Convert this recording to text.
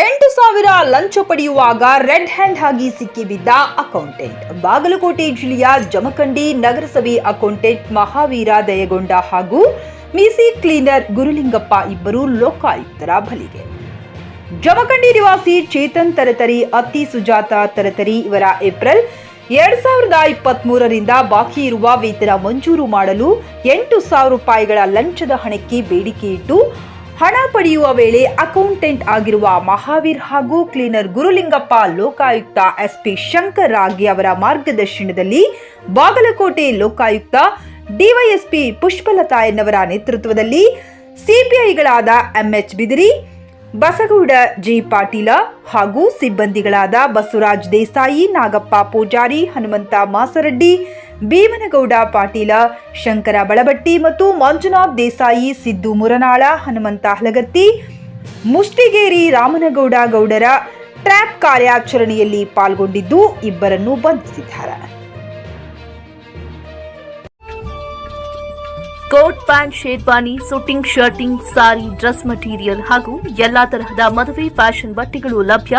ಎಂಟು ಸಾವಿರ ಲಂಚ ಪಡೆಯುವಾಗ ರೆಡ್ ಹ್ಯಾಂಡ್ ಆಗಿ ಸಿಕ್ಕಿಬಿದ್ದ ಅಕೌಂಟೆಂಟ್. ಬಾಗಲಕೋಟೆ ಜಿಲ್ಲೆಯ ಜಮಖಂಡಿ ನಗರಸಭೆ ಅಕೌಂಟೆಂಟ್ ಮಹಾವೀರ ದಯಗೊಂಡ ಹಾಗೂ ಮಿಸಿ ಕ್ಲೀನರ್ ಗುರುಲಿಂಗಪ್ಪ ಇಬ್ಬರು ಲೋಕಾಯುಕ್ತರ ಬಲಿಗೆ. ಜಮಖಂಡಿ ನಿವಾಸಿ ಚೇತನ್ ತರತರಿ, ಅತ್ತಿ ಸುಜಾತ ತರತರಿ ಇವರ ಏಪ್ರಿಲ್ ಎರಡ್ ಸಾವಿರದ ಇಪ್ಪತ್ತ್ ಮೂರರಿಂದ ಬಾಕಿ ಇರುವ ವೇತನ ಮಂಜೂರು ಮಾಡಲು ಎಂಟು ಸಾವಿರ ರೂಪಾಯಿಗಳ ಲಂಚದ ಹಣಕ್ಕೆ ಬೇಡಿಕೆ ಇಟ್ಟು ಹಣ ಪಡೆಯುವ ವೇಳೆ ಅಕೌಂಟೆಂಟ್ ಆಗಿರುವ ಮಹಾವೀರ್ ಹಾಗೂ ಕ್ಲೀನರ್ ಗುರುಲಿಂಗಪ್ಪ ಲೋಕಾಯುಕ್ತ ಎಸ್ಪಿ ಶಂಕರ್ ರಾಗಿ ಅವರ ಮಾರ್ಗದರ್ಶನದಲ್ಲಿ ಬಾಗಲಕೋಟೆ ಲೋಕಾಯುಕ್ತ ಡಿವೈಎಸ್ಪಿ ಪುಷ್ಪಲತಾ ಎನ್ನವರ ನೇತೃತ್ವದಲ್ಲಿ ಸಿಪಿಐಗಳಾದ ಎಂಎಚ್ ಬಿದಿರಿ, ಬಸಗೌಡ ಜಿ ಪಾಟೀಲ ಹಾಗೂ ಸಿಬ್ಬಂದಿಗಳಾದ ಬಸವರಾಜ್ ದೇಸಾಯಿ, ನಾಗಪ್ಪ ಪೂಜಾರಿ, ಹನುಮಂತ ಮಾಸರಡ್ಡಿ ಭೀಮನಗೌಡ, ಪಾಟೀಲ, ಶಂಕರ ಬಳಬಟ್ಟಿ ಮತ್ತು ಮಂಜುನಾಥ್ ದೇಸಾಯಿ, ಸಿದ್ದು ಮುರನಾಳ, ಹನುಮಂತ ಹಲಗತ್ತಿ, ಮುಷ್ಟಿಗೇರಿ ರಾಮನಗೌಡ ಗೌಡರ ಟ್ರ್ಯಾಪ್ ಕಾರ್ಯಾಚರಣೆಯಲ್ಲಿ ಪಾಲ್ಗೊಂಡಿದ್ದು ಇಬ್ಬರನ್ನು ಬಂಧಿಸಿದ್ದಾರೆ. Coat pant, sherwani suiting shirting, sari, dress material ಹಾಗೂ ಎಲ್ಲಾ ತರಹದ ಮದುವೆ, ಫ್ಯಾಷನ್ ಬಟ್ಟೆಗಳು ಲಭ್ಯ.